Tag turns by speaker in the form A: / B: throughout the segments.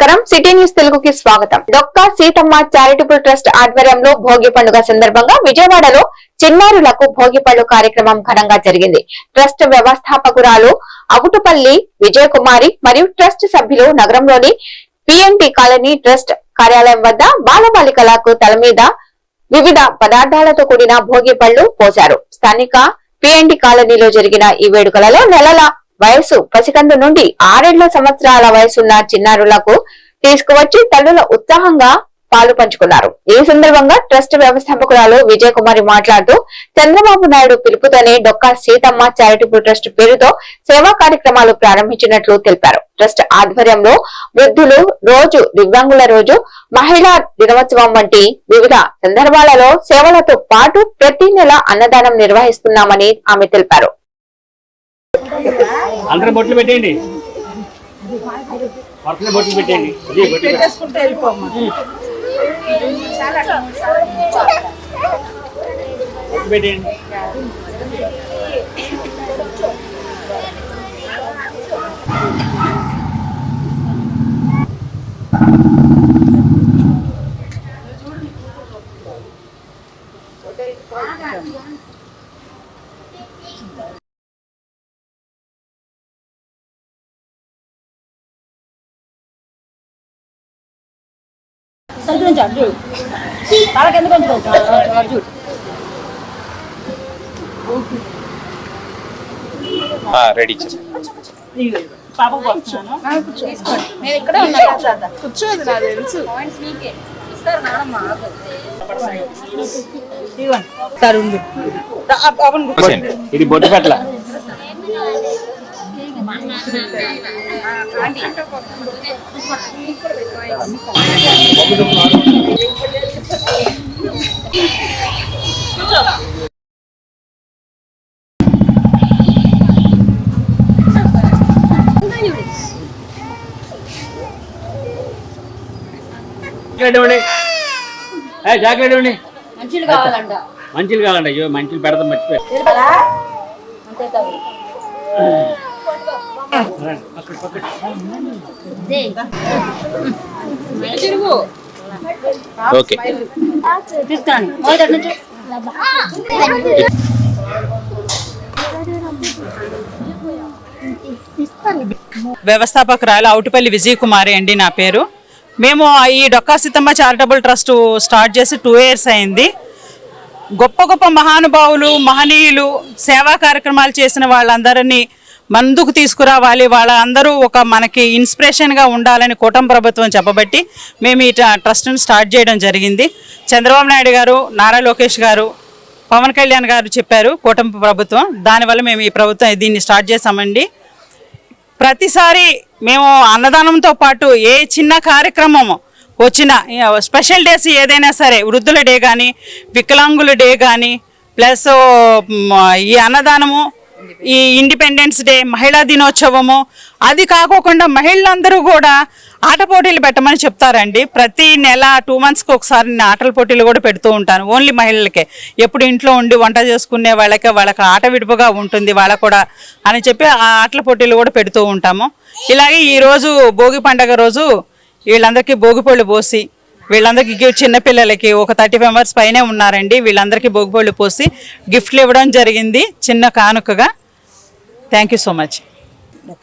A: నమస్కారం. City news తెలుగుకి స్వాగతం. డొక్కా సీతమ్మ చారిటబుల్ ట్రస్ట్ ఆధ్వర్యంలో భోగి పండుగ సందర్భంగా విజయవాడలో చిన్నారులకు భోగి పళ్ళు కార్యక్రమం ఘనంగా జరిగింది. ట్రస్ట్ వ్యవస్థాపకురాలు అగుటుపల్లి విజయకుమారి మరియు ట్రస్ట్ సభ్యులు నగరంలోని పిఎన్టీ కాలనీ ట్రస్ట్ కార్యాలయం వద్ద బాలబాలికలకు తల మీద వివిధ పదార్థాలతో కూడిన భోగి పళ్ళు పోశారు. స్థానిక పిఎన్టీ కాలనీలో జరిగిన ఈ వేడుకలలో నెలల వయసు పసికందు నుండి ఆరేళ్ళ సంవత్సరాల వయసున్న చిన్నారులకు తీసుకువచ్చి తల్లుల ఉత్సాహంగా పాలు పంచుకున్నారు. ఈ సందర్భంగా ట్రస్ట్ వ్యవస్థాపకురాలు విజయ కుమారి మాట్లాడుతూ చంద్రబాబు నాయుడు పిలుపుతోనే డొక్కా సీతమ్మ చారిటబుల్ ట్రస్ట్ పేరుతో సేవా కార్యక్రమాలు ప్రారంభించినట్లు తెలిపారు. ట్రస్ట్ ఆధ్వర్యంలో వృద్ధులు రోజు దివ్యాంగుల రోజు మహిళా దినోత్సవం వంటి వివిధ సందర్భాలలో సేవలతో పాటు ప్రతి నెల అన్నదానం నిర్వహిస్తున్నామని ఆమె తెలిపారు.
B: అందరూ బొట్లు పెట్టేయండి. పక్కన బొట్లు పెట్టేయండి.
C: పెట్టేసుకుంటే వెళ్ళిపోమ్మా.
B: బొట్లు పెట్టేయండి.
C: సరికి నుంచి ఉంచుకోవచ్చు అటు చూడు
D: రెడీ
C: పోస్తున్నాను
E: నేను ఇక్కడే ఉన్నా
C: కూర్చోదు నాకు తెలుసు
E: పాయింట్స్ ఇస్తారు నానమ్మ.
B: ఇది బొట్టు పెట్టల చాక్లెట్ ఇవ్వండి
E: మంచిలు కావాలంట.
B: మంచిలు కావాలండి అయ్యో మంచిలు పెడతాం మర్చిపోయి.
E: అంతే కాదు. తిరుగు
D: ఓకే
F: వ్యవస్థాపకురాలు అవుటిపల్లి విజయ్ కుమారి అండి నా పేరు. మేము ఈ Dokka Seethamma charitable trust start చేసి టూ ఇయర్స్ అయింది. గొప్ప గొప్ప మహానుభావులు మహనీయులు సేవా కార్యక్రమాలు చేసిన వాళ్ళందరినీ ముందుకు తీసుకురావాలి. వాళ్ళందరూ ఒక మనకి ఇన్స్పిరేషన్గా ఉండాలని కూటమి ప్రభుత్వం చెప్పబట్టి మేము ఈ ట్ర- ట్రస్ట్ని స్టార్ట్ చేయడం జరిగింది. చంద్రబాబు నాయుడు గారు నారా లోకేష్ గారు పవన్ కళ్యాణ్ గారు చెప్పారు కూటమి ప్రభుత్వం. దానివల్ల మేము ఈ ప్రభుత్వం దీన్ని స్టార్ట్ చేసామండి ప్రతిసారి మేము అన్నదానంతో పాటు ఏ చిన్న కార్యక్రమము వచ్చిన స్పెషల్ డేస్ ఏదైనా సరే వృద్ధుల డే కానీ వికలాంగుల డే కానీ ప్లస్ ఈ అన్నదానము ఈ ఇండిపెండెన్స్ డే మహిళా దినోత్సవము. అది కాకోకుండా మహిళలందరూ కూడా ఆట పోటీలు పెట్టమని చెప్తారండి. ప్రతి నెల టూ మంత్స్కి ఒకసారి నేను ఆటల పోటీలు కూడా పెడుతూ ఉంటాను. ఓన్లీ మహిళలకే. ఎప్పుడు ఇంట్లో ఉండి వంట చేసుకునే వాళ్ళకే వాళ్ళకి ఆట విడుపుగా ఉంటుంది వాళ్ళ కూడా అని చెప్పి ఆ ఆటల పోటీలు కూడా పెడుతూ ఉంటాము. ఇలాగే ఈరోజు భోగి పండగ రోజు వీళ్ళందరికీ భోగిపళ్ళు పోసి వీళ్ళందరికీ చిన్నపిల్లలకి ఒక థర్టీ మెంబర్స్ పైనే ఉన్నారండి. వీళ్ళందరికీ బొగ్గుబళ్ళు పోసి గిఫ్ట్లు ఇవ్వడం జరిగింది చిన్న కానుకగా. Thank you so much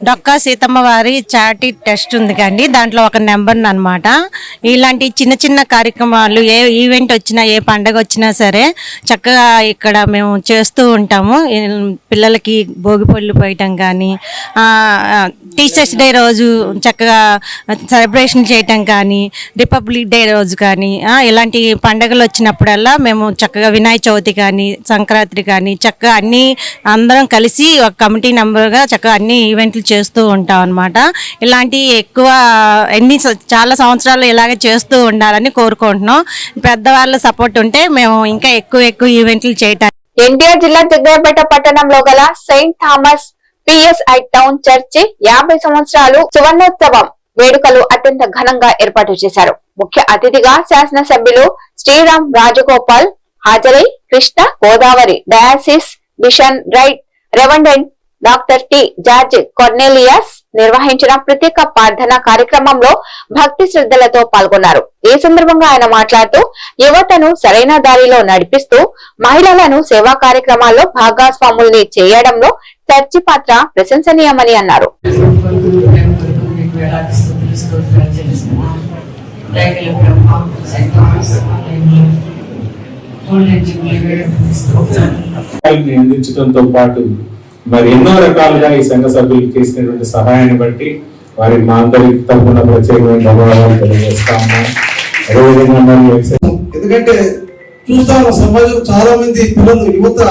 G: Dokka Seethamma వారి చాటి టెస్ట్ ఉంది కండి. దాంట్లో ఒక నెంబర్ అన్నమాట. ఇలాంటి చిన్న చిన్న కార్యక్రమాలు ఏ ఈవెంట్ వచ్చినా ఏ పండగ వచ్చినా సరే చక్కగా ఇక్కడ మేము చేస్తూ ఉంటాము. పిల్లలకి పిల్లలకి భోగిపళ్ళు పోయటం కానీ టీచర్స్ డే రోజు చక్కగా సెలబ్రేషన్ చేయటం కానీ రిపబ్లిక్ డే రోజు కానీ ఇలాంటి పండగలు వచ్చినప్పుడల్లా మేము చక్కగా వినాయక చవితి కానీ సంక్రాంతి కానీ చక్కగా అన్నీ అందరం కలిసి ఒక కమిటీ మెంబర్గా చక్కగా అన్ని ఈవెంట్ ఈవెంట్లు చేస్తూ ఉంటాం అనమాట ఇలాంటి ఎక్కువ ఎన్ని చాలా సంవత్సరాలు ఇలాగే చేస్తూ ఉండాలని కోరుకుంటున్నాం. పెద్దవాళ్ళ సపోర్ట్ ఉంటే మేము ఇంకా ఎక్కువ ఎక్కువ ఈవెంట్లు చేయటానికి
A: ఎన్టీఆర్ జిల్లా జగ్గయ్యపేట పట్టణంలో గల Saint Thomas PSI town church యాభై సంవత్సరాలు సువర్ణోత్సవం వేడుకలు అత్యంత ఘనంగా ఏర్పాటు చేశారు. ముఖ్య అతిథిగా శాసనసభ్యులు శ్రీరామ్ రాజగోపాల్ హాజరై Krishna Godavari diocese mission right reverend doctor T George Cornelius నిర్వహించిన ప్రత్యేక ప్రార్థన కార్యక్రమంలో భక్తి శ్రద్ధలతో పాల్గొన్నారు. ఈ సందర్భంగా ఆయన మాట్లాడుతూ యువతను సరైన దారిలో నడిపిస్తూ మహిళలను సేవా కార్యక్రమాల్లో భాగస్వాముల్ని చేయడంలో చర్చి పాత్ర ప్రశంసనీయమని అన్నారు.
H: అందించడంతో పాటు మరి ఎన్నో రకాలుగా ఈ సంఘ సభ్యులు చేసినటువంటి సహాయాన్ని బట్టి వారి మా అందరికి తప్పకుండా ప్రత్యేకమైన ధన్యవాదాలు తెలియజేస్తాము మరి
I: ఎందుకంటే చూస్తాము సమాజంలో చాలా మంది పిల్లలు యువత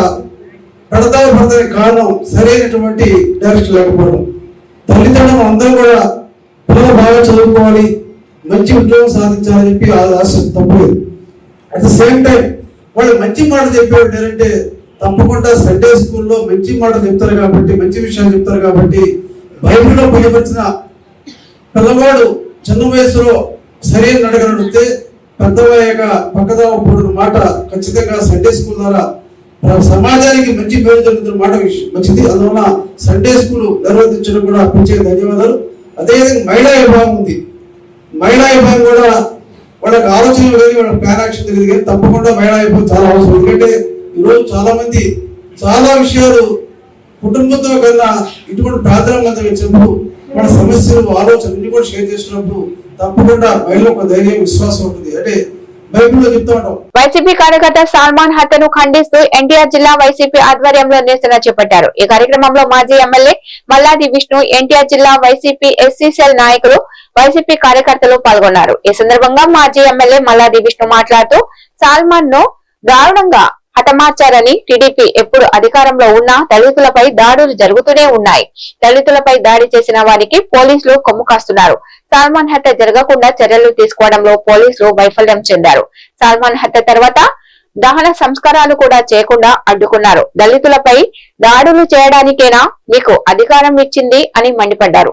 I: పెడతాయి పడతాయి కారణం సరైనటువంటి డైరెక్షన్ లేకపోవడం. తల్లిదండ్రులు అందరూ కూడా పిల్లలు బాగా చదువుకోవాలి మంచి ఉద్యోగం సాధించాలని చెప్పి ఆశ తప్పలేదు. అట్ ద సేమ్ టైం వాళ్ళు మంచి మాట చెప్పేవాళ్ళు ఏంటంటే తప్పకుండా సండే స్కూల్లో మంచి మాట చెప్తారు కాబట్టి మంచి విషయాలు చెప్తారు కాబట్టి బైబిల్లో పొందపరిచిన పిల్లవాడు చిన్న వయసులో సరైన నడక పెద్దవయ్యాక పక్కదావ పోడిన మాట ఖచ్చితంగా సండే స్కూల్ ద్వారా మన సమాజానికి మంచి పేరు జరుగుతున్న మాట విషయం మంచిది అందువల్ల సండే స్కూల్ నిర్వర్తించడం కూడా ప్రత్యేక ధన్యవాదాలు. అదేవిధంగా మహిళా విభాగం ఉంది. మహిళా విభాగం కూడా వాళ్ళకి ఆలోచన లేదు వాళ్ళకి ప్లాన్ తెలియదు కానీ తప్పకుండా మహిళా విభాగం చాలా అవసరం. ఎందుకంటే ఈరోజు చాలా మంది చాలా విషయాలు కుటుంబంతో కన్నా ఇటువంటి ప్రాధాన్యత మందిరం ఇచ్చినప్పుడు మన సమస్యలు ఆలోచనలు కూడా షేర్ చేసినప్పుడు తప్పకుండా మహిళ ఒక ధైర్యం విశ్వాసం ఉంటుంది. అంటే
A: వైసీపీ కార్యకర్త సల్మాన్ హత్యను ఖండిస్తూ ఎన్టీఆర్ జిల్లా వైసీపీ ఆధ్వర్యంలో నిరసన చేపట్టారు. ఈ కార్యక్రమంలో మాజీ ఎమ్మెల్యే మల్లాది విష్ణు ఎన్టీఆర్ జిల్లా వైసీపీ ఎస్సీ సెల్ నాయకులు వైసీపీ కార్యకర్తలు పాల్గొన్నారు. ఈ సందర్భంగా మాజీ ఎమ్మెల్యే మల్లాది విష్ణు మాట్లాడుతూ సల్మాన్ను దారుణంగా హతమార్చారని టీడీపీ ఎప్పుడు అధికారంలో ఉన్నా దళితులపై దాడులు జరుగుతూనే ఉన్నాయి. దళితులపై దాడి చేసిన వారికి పోలీసులు కొమ్ము కాస్తున్నారు. సల్మాన్ హత్య జరగకుండా చర్యలు తీసుకోవడంలో పోలీసులు వైఫల్యం చెందారు. సల్మాన్ హత్య తర్వాత దహన సంస్కారాలు కూడా చేయకుండా అడ్డుకున్నారు. దళితులపై దాడులు చేయడానికేనా మీకు అధికారం ఇచ్చింది అని మండిపడ్డారు.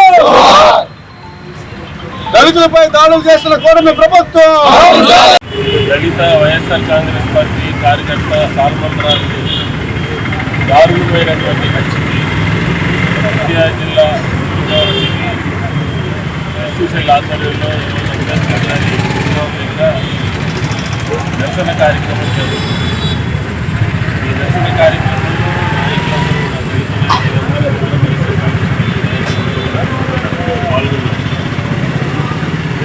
I: దళితులపై దాడులు చేస్తున్న కూడమి ప్రభుత్వం.
D: దళిత వైఎస్ఆర్ కాంగ్రెస్ పార్టీ కార్యకర్త సాల్మన్ రాజు దారుణమైనటువంటి హత్యకి ఎన్టీఆర్ జిల్లా యూనివర్సిటీ ఆధ్వర్యంలో దర్శన కార్యక్రమం జరుగుతుంది ఈ దర్శన కార్యక్రమంలో పాల్గొన్నారు.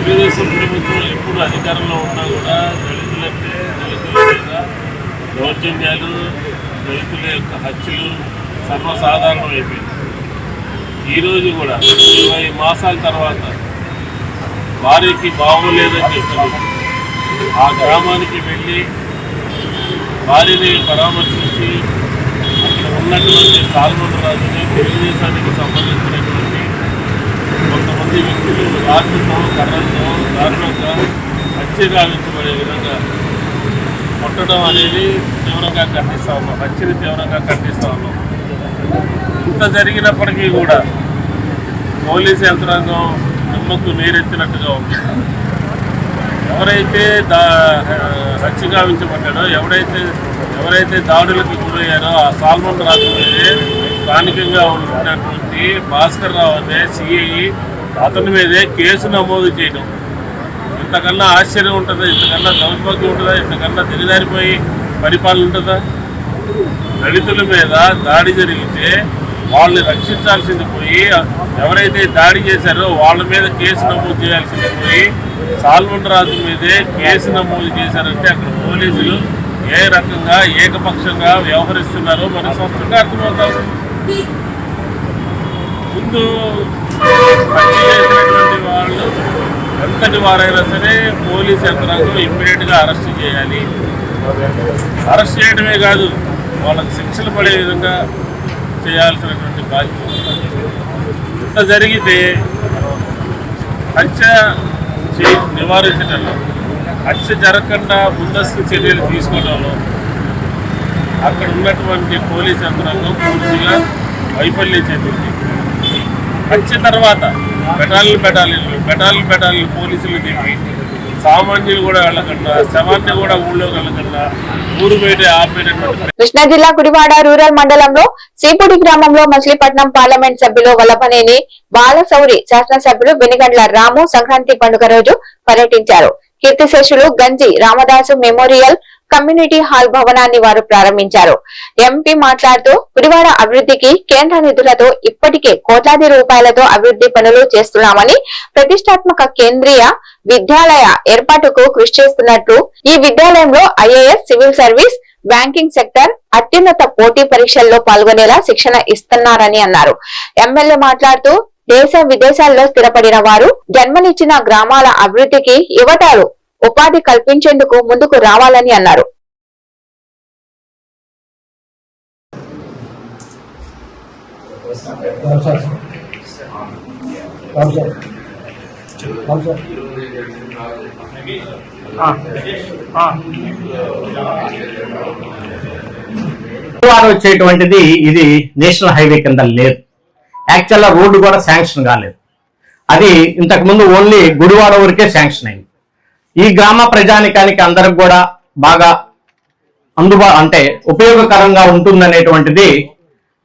D: తెలుగుదేశం ప్రభుత్వం ఎప్పుడు అధికారంలో ఉన్నా కూడా దళితులంటే దళితుల మీద దౌర్జన్యాలు దళితుల యొక్క హత్యలు సర్వసాధారణం అయిపోయింది ఈరోజు కూడా ఇరవై మాసాల తర్వాత వారికి బాగోలేదని చెప్తున్నారు ఆ గ్రామానికి వెళ్ళి వారిని పరామర్శించి అక్కడ ఉన్నటువంటి సాల్మన్ రాజుని తెలుగుదేశానికి సంబంధించినటువంటి ప్రతి వ్యక్తులు రాత్రితో కర్రలతో దారుణంగా హత్య గావించబడే విధంగా కొట్టడం అనేది తీవ్రంగా ఖండిస్తా ఉన్నాం. హత్యని తీవ్రంగా ఖండిస్తా ఉన్నాం. ఇంత జరిగినప్పటికీ కూడా పోలీసు యంత్రాంగం నిమ్మకు నీరెత్తినట్టుగా ఉంది. ఎవరైతే దా హత్య గావించబడ్డాడో ఎవరైతే ఎవరైతే దాడులకు గురయ్యారో ఆ సాల్మన్ రాజు స్థానికంగా ఉన్నటువంటి భాస్కర్ రావు అనే సిఐ అతని మీదే కేసు నమోదు చేయడం. ఇంతకన్నా ఆశ్చర్యం ఉంటుందా? ఇంతకన్నా దౌర్భాగ్యం ఉంటుందా? ఇంతకన్నా దిగజారిపోయి పరిపాలన ఉంటుందా? దళితుల మీద దాడి జరిగితే వాళ్ళని రక్షించాల్సింది పోయి ఎవరైతే దాడి చేశారో వాళ్ళ మీద కేసు నమోదు చేయాల్సింది పోయి సాల్మన్ రాజు మీదే కేసు నమోదు చేశారంటే అక్కడ పోలీసులు ఏ రకంగా ఏకపక్షంగా వ్యవహరిస్తున్నారో మనకు స్పష్టంగా అర్థమవుతా ఉంది. ముందు చేసినటువంటి వాళ్ళు ఎంతటి వారైనా సరే పోలీస్ యంత్రాంగం ఇమ్మీడియట్గా అరెస్ట్ చేయాలి. అరెస్ట్ చేయడమే కాదు వాళ్ళకి శిక్షలు పడే విధంగా చేయాల్సినటువంటి బాధ్యత ఇంత జరిగితే హత్య నివారించడంలో హత్య జరగకుండా ముందస్తు చర్యలు తీసుకోవడంలో అక్కడ ఉన్నటువంటి పోలీస్ యంత్రాంగం పూర్తిగా వైఫల్యం చెందింది. వచ్చిన తర్వాత బెటాలియన్ బెటాలియన్లు బెటాలియన్ బెటాలియన్ పోలీసులు దింపి సామాన్యులు కూడా వెళ్ళకుండా శవాన్ని కూడా ఊళ్ళో వెళ్ళకుండా ఊరు బయట ఆపేటటువంటి
A: కృష్ణా జిల్లా కుడివాడ రూరల్ మండలంలో సీపుడి గ్రామంలో మచిలీపట్నం పార్లమెంట్ సభ్యులు వల్లభనేని బాలసౌరి శాసనసభ్యులు వెనిగండ్ల రాము సంక్రాంతి పండుగ రోజు పర్యటించారు. కీర్తిశేషులు గంజి రామదాసు మెమోరియల్ కమ్యూనిటీ హాల్ భవనాన్ని వారు ప్రారంభించారు. ఎంపీ మాట్లాడుతూ గుడివాడ అభివృద్ధికి కేంద్ర నిధులతో ఇప్పటికే కోట్లాది రూపాయలతో అభివృద్ధి పనులు చేస్తున్నామని ప్రతిష్టాత్మక కేంద్రీయ విద్యాలయ ఏర్పాటుకు కృషి చేస్తున్నట్లు ఈ విద్యాలయంలో IAS civil service banking sector అత్యున్నత పోటీ పరీక్షల్లో పాల్గొనేలా శిక్షణ ఇస్తున్నారని అన్నారు. ఎమ్మెల్యే మాట్లాడుతూ దేశ విదేశాల్లో స్థిరపడిన వారు జన్మనిచ్చిన గ్రామాల అభివృద్ధికి యువతలు ఉపాధి కల్పించేందుకు ముందుకు రావాలని అన్నారు.
B: వచ్చేటువంటిది ఇది నేషనల్ హైవే కింద లేదు. యాక్చువల్గా రోడ్డు కూడా శాంక్షన్ కాలేదు. అది ఇంతకు ముందు ఓన్లీ గుడివాడ వరకే శాంక్షన్ అయింది. ఈ గ్రామ ప్రజానికానికి అందరికి కూడా బాగా అందుబా అంటే ఉపయోగకరంగా ఉంటుందనేటువంటిది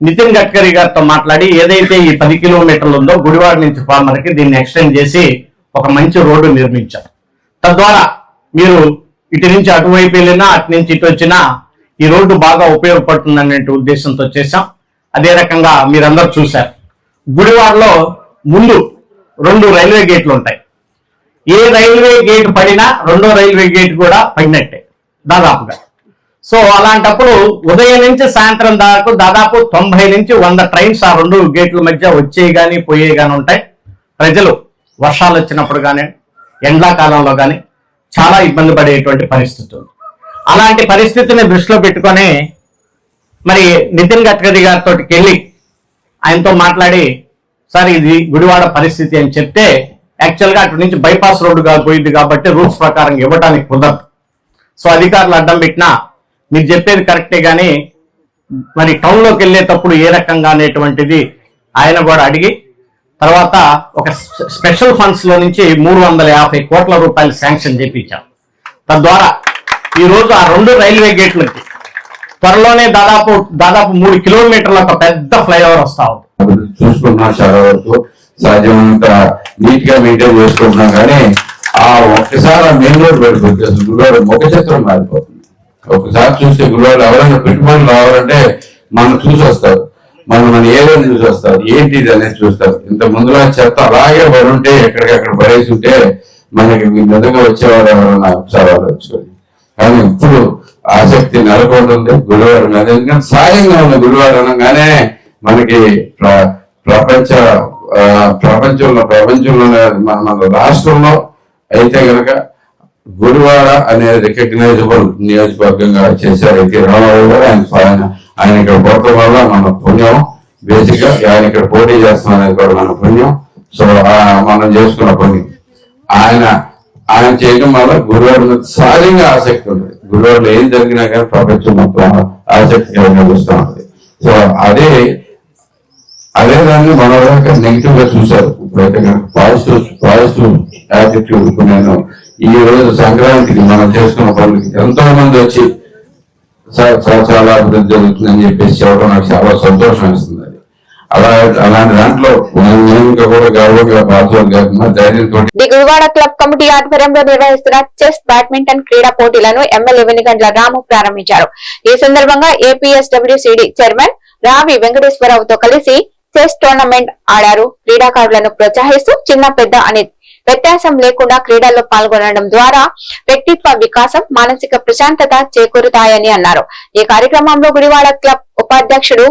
B: నితిన్ గడ్కరీ గారితో మాట్లాడి ఏదైతే ఈ పది కిలోమీటర్లు ఉందో గుడివాడ నుంచి ఫార్మర్కి దీన్ని ఎక్స్టెండ్ చేసి ఒక మంచి రోడ్డు నిర్మించారు తద్వారా మీరు ఇటు నుంచి అటువైపు వెళ్ళినా అటు నుంచి ఇటు వచ్చినా ఈ రోడ్డు బాగా ఉపయోగపడుతుందనే ఉద్దేశంతో చేశాం. అదే రకంగా మీరందరూ చూశారు. గుడివాడలో ముందు రెండు రైల్వే గేట్లు ఉంటాయి. ఏ రైల్వే గేట్ పడినా రెండో రైల్వే గేట్ కూడా పడినట్టే దాదాపుగా. సో అలాంటప్పుడు ఉదయం నుంచి సాయంత్రం దాకా దాదాపు తొంభై నుంచి వంద ట్రైన్స్ ఆ రెండు గేట్ల మధ్య వచ్చే కానీ పోయే కానీ ఉంటాయి. ప్రజలు వర్షాలు వచ్చినప్పుడు కానీ ఎండాకాలంలో కానీ చాలా ఇబ్బంది పడేటువంటి పరిస్థితి ఉంది. అలాంటి పరిస్థితిని దృష్టిలో పెట్టుకొని మరి నితిన్ గడ్కరీ గారితో వెళ్ళి ఆయనతో మాట్లాడి సార్ ఇది గుడివాడ పరిస్థితి అని చెప్తే యాక్చువల్గా అటు నుంచి బైపాస్ రోడ్డుగా పోయింది కాబట్టి రూల్స్ ప్రకారం ఇవ్వడానికి కుదరదు. సో అధికారులు అడ్డం పెట్టినా మీరు చెప్పేది కరెక్టే కానీ మరి టౌన్లోకి వెళ్ళేటప్పుడు ఏ రకంగా అనేటువంటిది ఆయన కూడా అడిగి తర్వాత ఒక స్పెషల్ ఫండ్స్లో నుంచి మూడు వందల యాభై కోట్ల రూపాయలు శాంక్షన్ చేపించాం. తద్వారా ఈ రోజు ఆ రెండు రైల్వే గేట్లకి త్వరలోనే దాదాపు దాదాపు మూడు కిలోమీటర్ల ఒక పెద్ద ఫ్లైఓవర్ వస్తా ఉంది.
J: చూసుకున్నా చాలా వరకు. సాధ్యమైనంత నీట్గా మెయింటైన్ చేసుకుంటున్నాం కానీ ఆ ఒక్కసారి ఆ మెయిన్ రోడ్ పెట్టుకుంటే అసలు గుడివాడ ముఖ చిత్రం మారిపోతుంది. ఒకసారి చూస్తే గుడివాడ ఎవరైనా పెట్టుబడులు రావాలంటే మనం చూసి వస్తారు. మనం మన ఏరియాని చూసి వస్తారు. ఏంటి ఇది అనేది చూస్తారు. ఇంత ముందులో చెత్త అలాగే పడి ఉంటే ఎక్కడికక్కడ పడేసి ఉంటే మనకి మెదగా వచ్చేవారు ఎవరైనా సవాలు వచ్చుకొని కానీ ఇప్పుడు ఆసక్తి నెలకొంటుంది. గుడివాడ మీద ఎందుకంటే సాయంగా ఉన్న గుడివాడ అనగానే మనకి ప్రపంచ ప్రపంచంలో ప్రపంచంలో మన మన రాష్ట్రంలో అయితే కనుక గుడివాడ అనే రికగ్నైజబుల్ నియోజకవర్గంగా చేశారు అయితే రామారావు గారు ఆయన ఆయన ఆయన ఇక్కడ పోవటం వల్ల మన పుణ్యం బేసిక్గా ఆయన ఇక్కడ పోటీ చేస్తాం అనేది కూడా మన పుణ్యం. సో ఆ, మనం చేసుకున్న పుణ్యం ఆయన ఆయన చేయడం వల్ల గురువాడు మీద సహజంగా ఆసక్తి ఉంటుంది. గురువాడు ఏం జరిగినా కానీ ప్రపంచం మొత్తం ఆసక్తికరంగా చూస్తూ ఉంటుంది. సో అదే అదే దాన్ని మన దాకా నెగిటివ్గా చూశారు. ఇప్పుడైతే పాజిటివ్ పాజిటివ్ యాటిట్యూడ్ నేను ఈ రోజు సంక్రాంతికి మనం చేసుకున్న పనులకి ఎంతో మంది వచ్చి చాలా అభివృద్ధి జరుగుతుందని చెప్పేసి చెప్పడం నాకు చాలా సంతోషం వేస్తుంది అలా అలాంటి దాంట్లో కూడా గౌరవంగా పాల్గొని
A: ది గుడివాడ క్లబ్ కమిటీ ఆధ్వర్యంలో నిర్వహిస్తున్న చెస్ బ్యాడ్మింటన్ క్రీడా పోటీలను ఎమ్మెల్యే వెనుగండ్ల రాము ప్రారంభించారు. ఈ సందర్భంగా ఏపీఎస్డబ్ల్యూసీడీ చైర్మన్ రావి వెంకటేశ్వరరావుతో కలిసి చెస్ టోర్నమెంట్ ఆడారు. క్రీడాకారులను ప్రోత్సహిస్తూ చిన్న పెద్ద అనే వ్యత్యాసం లేకుండా క్రీడల్లో పాల్గొనడం ద్వారా వ్యక్తిత్వ వికాసం మానసిక ప్రశాంతత చేకూరుతాయని అన్నారు. ఈ కార్యక్రమంలో గుడివాడ క్లబ్ ఉపాధ్యక్షుడు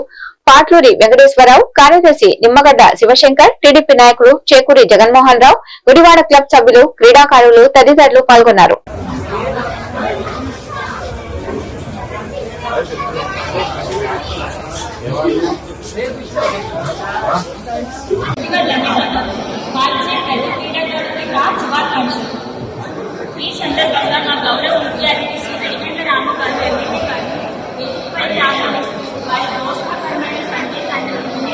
A: పాట్లూరి వెంకటేశ్వరరావు కార్యదర్శి నిమ్మగడ్డ శివశంకర్ టీడీపీ నాయకుడు చేకూరి జగన్మోహన్ రావు గుడివాడ క్లబ్ సభ్యులు క్రీడాకారులు తదితరులు పాల్గొన్నారు.
E: మనస్ఫూర్తిగా ధన్యవాదాలు పాల్చేటలు క్రీడాకారులకి రా శుభాకాంక్షలు ఈ సందర్భంగా మా గౌరవ ముఖ్య అతిథి శ్రీ వెంకట రామకాంత ఎమ్మెల్యే గారు వేదికపై రావడం వారి ప్రోత్సాహకరమైన సందేశాన్ని ముందే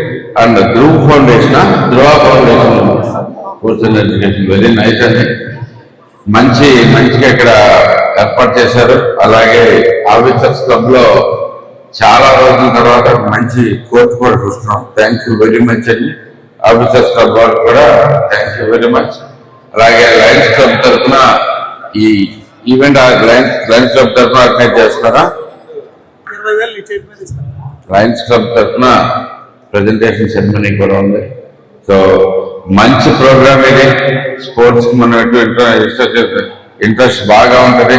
J: And Dhruv foundation Dhruva foundation course education very nice అండి మంచి మంచిగా ఇక్కడ ఏర్పాటు చేశారు. అలాగే ఆఫీసర్స్ క్లబ్లో చాలా రోజుల తర్వాత మంచి కోర్టు కూడా చూస్తున్నాం. థ్యాంక్ యూ వెరీ మచ్ అండి. ఆఫీసర్స్ క్లబ్ వాళ్ళు కూడా థ్యాంక్ యూ వెరీ మచ్ అలాగే లయన్స్ క్లబ్ తరఫున ఈ ఈవెంట్ లయన్స్ లయన్స్ క్లబ్ తరఫున ఆర్గనైజ్ చేస్తున్నారా? లయన్స్ క్లబ్ తరఫున ప్రజెంటేషన్ సెరమనీ కూడా ఉంది. సో మంచి ప్రోగ్రామ్ ఇది. స్పోర్ట్స్ మనం మనం ఇంట్రెస్ట్ ఇంట్రెస్ట్ బాగా ఉంటుంది.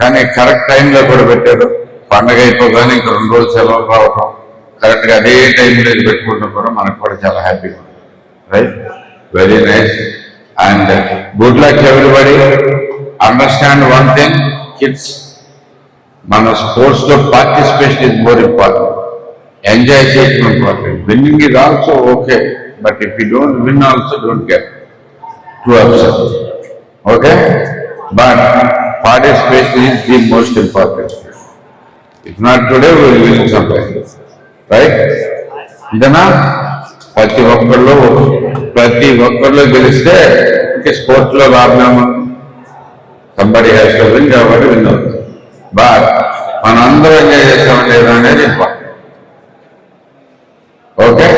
J: కానీ కరెక్ట్ టైంలో కూడా పెట్టారు. పండగ అయిపోగానే ఇంకా రెండు రోజులు సెలవు రావటం. కరెక్ట్గా అదే టైంలో ఇది పెట్టుకుంటాం కూడా మనకు కూడా చాలా హ్యాపీగా right very nice and good luck everybody understand one thing kids మన స్పోర్ట్స్లో participation is more important enjoy చేయడం important winning is also okay but if you don't win also don't get to upset okay but participation is the most important if not today will win something right ఇదనా ప్రతి ఒక్కళ్ళు ప్రతి ఒక్కళ్ళు గెలిస్తే ఇంకా స్పోర్ట్స్లో లాభం సంబడి హ్యాస్ టు విన్ కాబట్టి విన్ అవుతుంది. బట్ మనందరం ఎంజాయ్ చేస్తామని లేదు అనేది ఇంపార్టెంట్ ఓకే.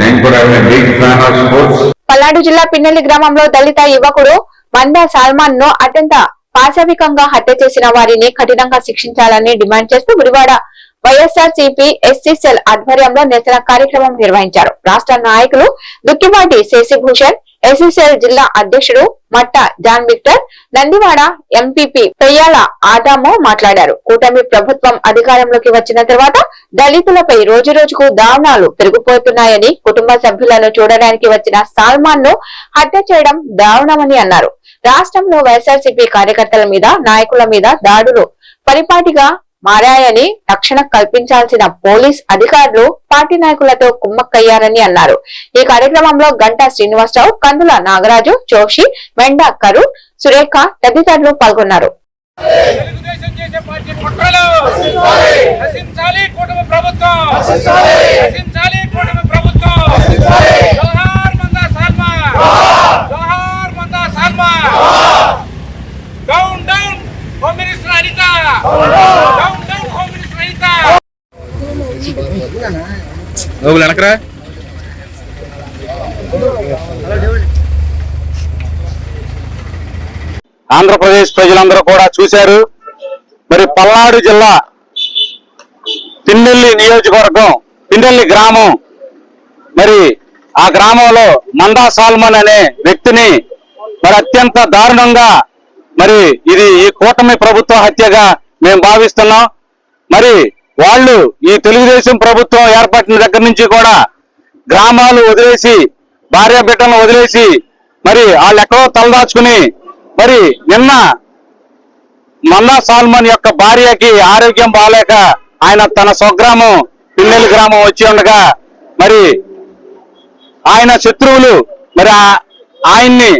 J: నేను కూడా big fan of sports.
A: Palnadu జిల్లా పిన్నెల్లి గ్రామంలో దళిత యువకుడు మందా సల్మాన్ను అత్యంత పాశవికంగా హత్య చేసిన వారిని కఠినంగా శిక్షించాలని డిమాండ్ చేస్తూ గుడివాడ వైఎస్ఆర్ సిపి ఎస్సీ సెల్ ఆధ్వర్యంలో నిరసన కార్యక్రమం నిర్వహించారు. రాష్ట్ర నాయకులు దుక్కిపాటి శశిభూషణ్ ఎస్ఎస్ఎల్ జిల్లా అధ్యక్షుడు Matta John Victor Nandivada MPP Peyyala Adamu మాట్లాడారు. కూటమి ప్రభుత్వం అధికారంలోకి వచ్చిన తర్వాత దళితులపై రోజు రోజుకు దారుణాలు పెరిగిపోతున్నాయని కుటుంబ సభ్యులను చూడడానికి వచ్చిన సాల్మాన్ను హత్య చేయడం దారుణమని అన్నారు. రాష్ట్రంలో వైఎస్ఆర్సీపీ కార్యకర్తల మీద నాయకుల మీద దాడులు పరిపాటిగా మారాయని రక్షణ కల్పించాల్సిన పోలీస్ అధికారులు పార్టీ నాయకులతో కుమ్మక్కయ్యారని అన్నారు. ఈ కార్యక్రమంలో గంటా శ్రీనివాసరావు కందుల నాగరాజు జోషి మెండా కరు సురేఖ తదితరులు పాల్గొన్నారు.
K: ప్రభుత్వం. డౌన్ డౌన్ అనిత
L: వెనకరా.
M: ఆంధ్రప్రదేశ్ ప్రజలందరూ కూడా చూశారు. మరి పల్నాడు జిల్లా పిన్నెల్లి నియోజకవర్గం పిన్నెల్లి గ్రామం. మరి ఆ గ్రామంలో మందా సాల్మన్ అనే వ్యక్తిని మరి అత్యంత దారుణంగా మరి ఇది ఈ కూటమి ప్రభుత్వ హత్యగా మేము భావిస్తున్నాం. మరి వాళ్ళు ఈ తెలుగుదేశం ప్రభుత్వం ఏర్పడిన దగ్గర నుంచి కూడా గ్రామాలు వదిలేసి భార్య బిడ్డలను వదిలేసి మరి వాళ్ళు ఎక్కడో తలదాచుకుని మరి నిన్న మల్లా సాల్మన్ యొక్క భార్యకి ఆరోగ్యం బాగాలేక ఆయన తన స్వగ్రామం పిల్లెలి గ్రామం వచ్చి ఉండగా మరి ఆయన శత్రువులు మరి ఆయన్ని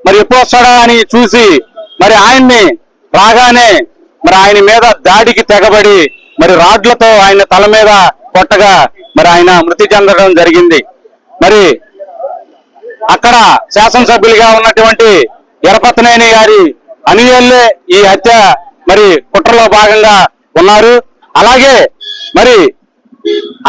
M: మరి ఎప్పుడు వస్తాడా అని చూసి మరి ఆయన్ని రాగానే మరి ఆయన మీద దాడికి తెగబడి మరి రాడ్లతో ఆయన తల మీద కొట్టగా మరి ఆయన మృతి చెందడం జరిగింది. మరి అక్కడ శాసనసభ్యులుగా ఉన్నటువంటి ఎరపతనేని గారి అనుయాలే ఈ హత్య మరి కుట్రలో భాగంగా ఉన్నారు. అలాగే మరి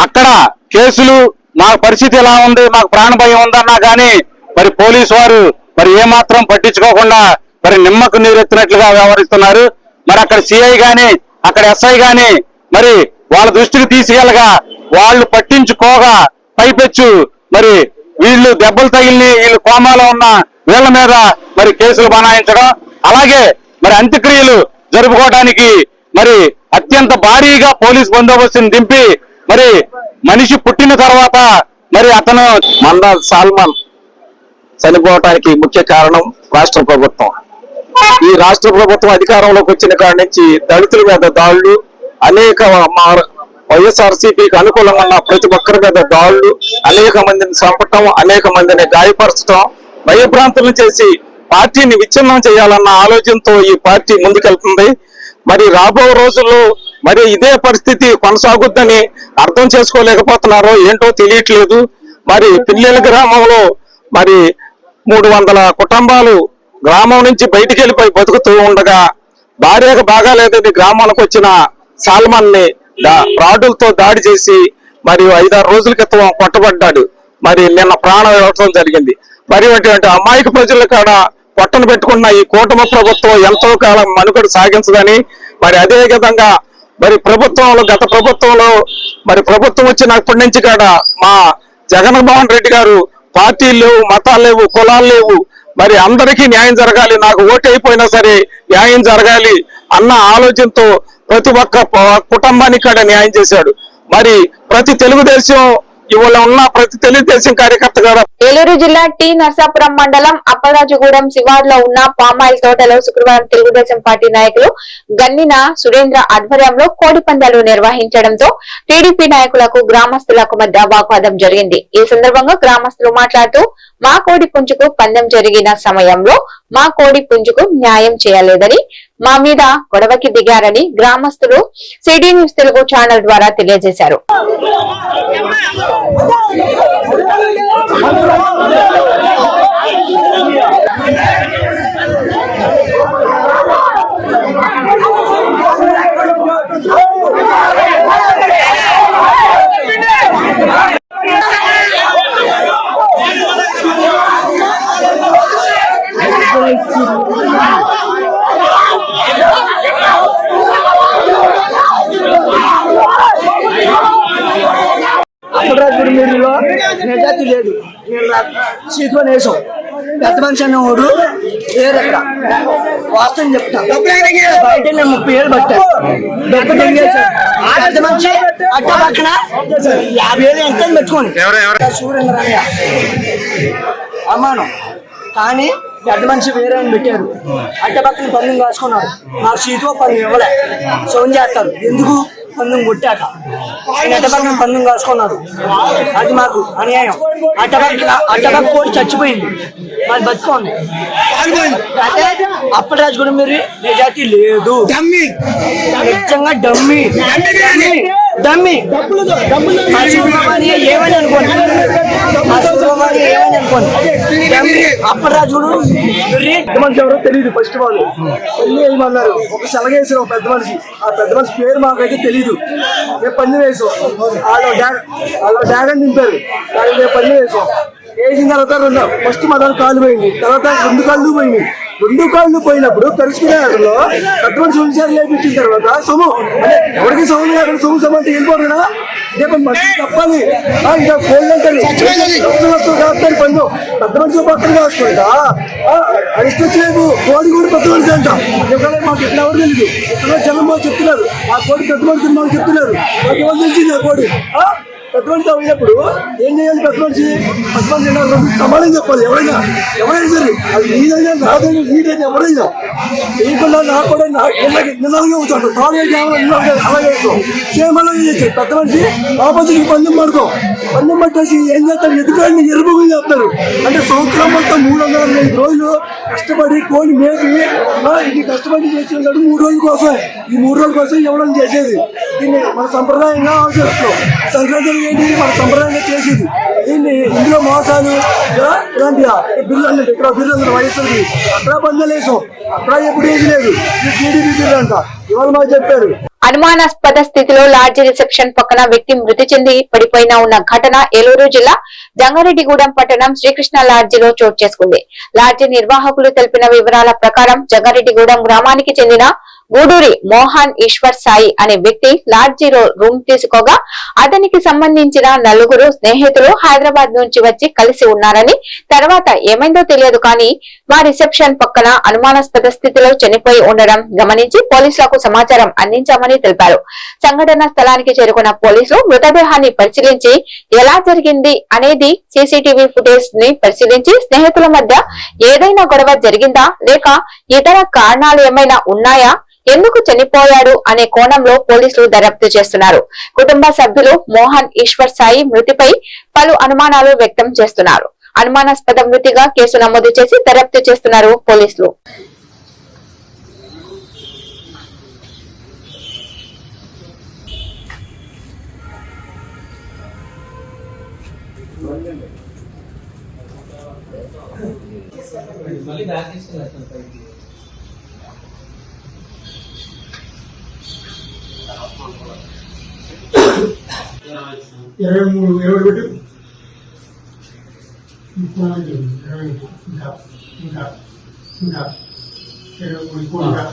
M: అక్కడ కేసులు
N: మా పరిస్థితి ఎలా ఉంది? మాకు ప్రాణ భయం ఉందన్నా కానీ మరి పోలీసు వారు మరి ఏమాత్రం పట్టించుకోకుండా మరి నిమ్మకు నీరెత్తినట్లుగా వ్యవహరిస్తున్నారు. మరి అక్కడ సిఐ గాని అక్కడ ఎస్ఐ గాని మరి వాళ్ళ దృష్టికి తీసుకెళ్ళగా వాళ్ళు పట్టించుకోగా పైపెచ్చు. మరి వీళ్ళు దెబ్బలు తగిలి వీళ్ళు కోమాలో ఉన్న వీళ్ళ మీద మరి కేసులు బనాయించడం. అలాగే మరి అంత్యక్రియలు జరుపుకోవడానికి మరి అత్యంత భారీగా పోలీస్ బందోబస్తుని దింపి మరి మనిషి పుట్టిన తర్వాత మరి అతను మంద సాల్మాన్ చనిపోవటానికి ముఖ్య కారణం రాష్ట్ర ప్రభుత్వం. ఈ రాష్ట్ర ప్రభుత్వం అధికారంలోకి వచ్చిన కాడి నుంచి దళితుల మీద దాడులు అనేక మా- వైఎస్ఆర్సీపీకి అనుకూలంగా ఉన్న ప్రతి ఒక్కరి మీద దాడులు అనేక మందిని చంపటం అనేక మందిని గాయపరచడం భయభ్రాంతులను చేసి పార్టీని విచ్ఛిన్నం చేయాలన్న ఆలోచనతో ఈ పార్టీ ముందుకెళ్తుంది. మరి రాబో రోజుల్లో మరి ఇదే పరిస్థితి కొనసాగుద్దని అర్థం చేసుకోలేకపోతున్నారో ఏంటో తెలియట్లేదు. మరి పిల్లల గ్రామంలో మరి మూడు వందల కుటుంబాలు గ్రామం నుంచి బయటికి వెళ్ళిపోయి బతుకుతూ ఉండగా భార్యకు బాగాలేదని గ్రామానికి వచ్చిన సాల్మాన్ని రాడులతో దాడి చేసి మరియు ఐదారు రోజుల క్రితం కొట్టబడ్డాడు. మరి నిన్న ప్రాణం ఇవ్వడం జరిగింది. మరి అటువంటి అమాయక ప్రజల కాడ పొట్టను పెట్టుకున్న ఈ కూటమి ప్రభుత్వం ఎంతో కాలం మనుగడ సాగించదని మరి అదే విధంగా మరి ప్రభుత్వంలో గత ప్రభుత్వంలో మరి ప్రభుత్వం వచ్చినప్పటి నుంచి కాడ మా జగన్మోహన్ రెడ్డి గారు పార్టీలు లేవు మతాలు లేవు కులాలు లేవు మరి అందరికీ న్యాయం జరగాలి నాకు ఓటు అయిపోయినా సరే న్యాయం జరగాలి అన్న ఆలోచనతో ప్రతి ఒక్క కుటుంబానికి కూడా న్యాయం చేశాడు. మరి ప్రతి తెలుగుదేశం ఇవాళ ఉన్న ప్రతి తెలుగుదేశం కార్యకర్త కూడా
A: ఏలూరు జిల్లా టి నర్సాపురం మండలం అప్పరాజుగూడెం శివార్లో ఉన్న పామాయిల్ తోటలో శుక్రవారం తెలుగుదేశం పార్టీ నాయకులు గన్నిన సురేంద్ర ఆధ్వర్యంలో కోడి పందాలు నిర్వహించడంతో టీడీపీ నాయకులకు గ్రామస్తులకు మధ్య వాగ్వాదం జరిగింది. ఈ సందర్భంగా గ్రామస్తులు మాట్లాడుతూ మా కోడి పుంజుకు పందెం జరిగిన సమయంలో మా కోడి పుంజుకు న్యాయం చేయలేదని మా మీద గొడవకి దిగారని గ్రామస్తులు సిటీ న్యూస్ తెలుగు ఛానల్ ద్వారా తెలియజేశారు.
O: లేదు. సీట్లో వేసాం పెద్ద మనిషి అన్నవాడు వేరక్కడ వాస్తవం చెప్తా. బయట నేను ముప్పై ఏళ్ళు పట్టా దెబ్బ తెంగేశాడు పెద్ద మనిషి అట్ట పక్కన యాభై ఏళ్ళు ఎంత పెట్టుకోండి సూర్యంద్రయ్య అమ్మాను. కానీ పెద్ద మనిషి వేరే అని పెట్టారు. అట్ట పక్కన పందెం కాసుకున్నారు. నాకు సీట్లో పందెం ఇవ్వలే. సోన్ చేస్తారు. ఎందుకు? పందెం కొట్టాక. ఆయన అట్ట పక్కన పందెం కాసుకున్నారు. అది మాకు అన్యాయం. అట్ట పక్కన అట్ట పక్క కోడి చచ్చిపోయింది. మాది బతుకోండి అంటే అప్పటిరాజు కూడా మీరు నిజాతి లేదు. నిజంగా డమ్మి. డమ్మి మా శివబాబాని ఏమని అనుకోండి ఏమని మనిషి ఎవరో తెలియదు ఫస్ట్ వాళ్ళు పెళ్ళి వేయమన్నారు ఒక సలగేసారు ఒక పెద్ద మనిషి. ఆ పెద్ద మనిషి పేరు మాకైతే తెలియదు మేము పంది వేసాం వాళ్ళు డ్యాగ్ వాళ్ళు డ్యాగన్ దింపారు మేము పంది వేసాం వేసిన తర్వాత రెండు. ఫస్ట్ మా దాని కాళ్ళు పోయింది. తర్వాత రెండు కాళ్ళు పోయింది రెండు కాళ్ళు పోయినప్పుడు కలుసుకునేలో పెద్ద మనిషి ఉంచారు లేపించిన తర్వాత సొమ్ము అంటే ఎవరికి సొమ్ము లేకుండా సొమ్ము సొమ్ము అంటే వెళ్ళిపోతున్నా ఇదే మనిషి తప్పాలి ఇంకా కోళ్ళు అంటారు. లక్షలు లక్షలు కాపుతారు పన్ను. పెద్ద మనిషి పక్కన కాసుకుంటా. అరిస్ట్ వచ్చలేదు కోడి కూడా పెద్ద మనిషి అంట ఎక్కడ మాకు ఎట్లా ఎవరు తెలియదు ఎక్కడో జనం చెప్తున్నారు. ఆ కోడి పెద్ద మనిషి మాకు చెప్తున్నారు. మాకు ఎవరు తెలిసింది ఆ కోడి? ఆ? పెద్ద అయినప్పుడు ఏం చేయాలి పెద్ద మనిషి సమాధానం చెప్పాలి. ఎవరైనా ఎవరైనా సరే అది నీదైనా నాదైనా నీదైనా ఎవరైనా చేయకుండా నాకు కూడా నా ఇళ్ళకి నిన్నలుగా ఉంటాడు తాను అలాగే చేస్తాం. సేమ్ అలాగే చేస్తాడు పెద్ద ఆపోజిట్ పందెం పడతాం పందెం పట్టేసి ఏం చేస్తారు ఎదుగుని ఎరుపుగా చేస్తారు. అంటే సంవత్సరం మొత్తం మూడు వందల అరవై ఐదు రోజులు కష్టపడి కోడి మేపి ఆ, ఇది కష్టపడి చేసి మూడు రోజుల కోసం ఈ మూడు రోజుల కోసం ఎవడం చేసేది. దీన్ని మన సంప్రదాయంగా ఆచరిస్తాం. సంక్రాంతి ఏంటి మన సంప్రదాయంగా చేసేది? దీన్ని ఇందులో మోసాలు? ఇలాంటి బిల్లు అన్నట్టు ఇక్కడ బిల్లు అన్నట్టు వయసుది అక్కడ బందలేసాం అక్కడ ఎప్పుడు ఏది లేదు. టీడీపీ బిల్లు అంట. ఇవాళ మాకు చెప్పారు.
A: అనుమానాస్పద స్థితిలో లాడ్జ్ రిసెప్షన్ పక్కన వ్యక్తి మృతి చెంది పడిపోయిన ఉన్న ఘటన ఏలూరు జిల్లా జంగారెడ్డిగూడెం పట్టణం శ్రీకృష్ణ లాడ్జిలో చోటు చేసుకుంది. లాడ్జి నిర్వాహకులు తెలిపిన వివరాల ప్రకారం జంగారెడ్డిగూడెం గ్రామానికి చెందిన గూడూరి మోహన్ ఈశ్వర్ సాయి అనే వ్యక్తి జీరో రూమ్ తీసుకోగా అతనికి సంబంధించిన నలుగురు స్నేహితులు హైదరాబాద్ నుంచి వచ్చి కలిసి ఉన్నారని తర్వాత ఏమైందో తెలియదు కానీ మా రిసెప్షన్ పక్కన అనుమానాస్పద స్థితిలో చనిపోయి ఉండడం గమనించి పోలీసులకు సమాచారం అందించామని తెలిపారు. సంఘటన స్థలానికి చేరుకున్న పోలీసులు మృతదేహాన్ని పరిశీలించి ఎలా జరిగింది అనేది సీసీటీవీ ఫుటేజ్ని పరిశీలించి స్నేహితుల మధ్య ఏదైనా గొడవ జరిగిందా లేక ఇతర కారణాలు ఏమైనా ఉన్నాయా ఎందుకు చనిపోయాడు అనే కోణంలో పోలీసులు దర్యాప్తు చేస్తున్నారు. కుటుంబ సభ్యులు మోహన్ ఈశ్వర్ సాయి మృతిపై పలు అనుమానాలు వ్యక్తం చేస్తున్నారు. అనుమానాస్పద మృతిగా కేసు నమోదు చేసి దర్యాప్తు చేస్తున్నారు పోలీసులు.
O: ఇరవై మూడు ఇరవై ఒకటి ముప్పై ఇరవై ఇంకా ఇంకా ఇంకా ఇరవై మూడు ఇంకో ఇంకా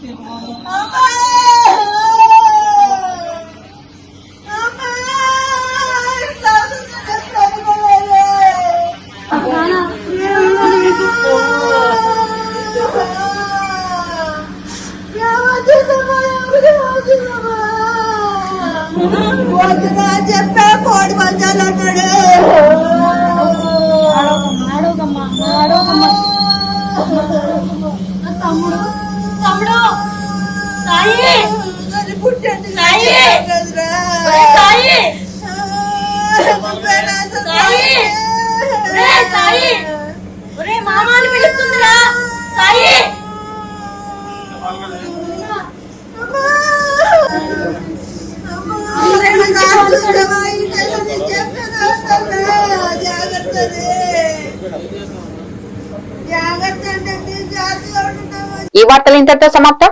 C: చెప్పే కోడి పంచాలు
A: వార్తలు ఇంతటితో సమాప్తం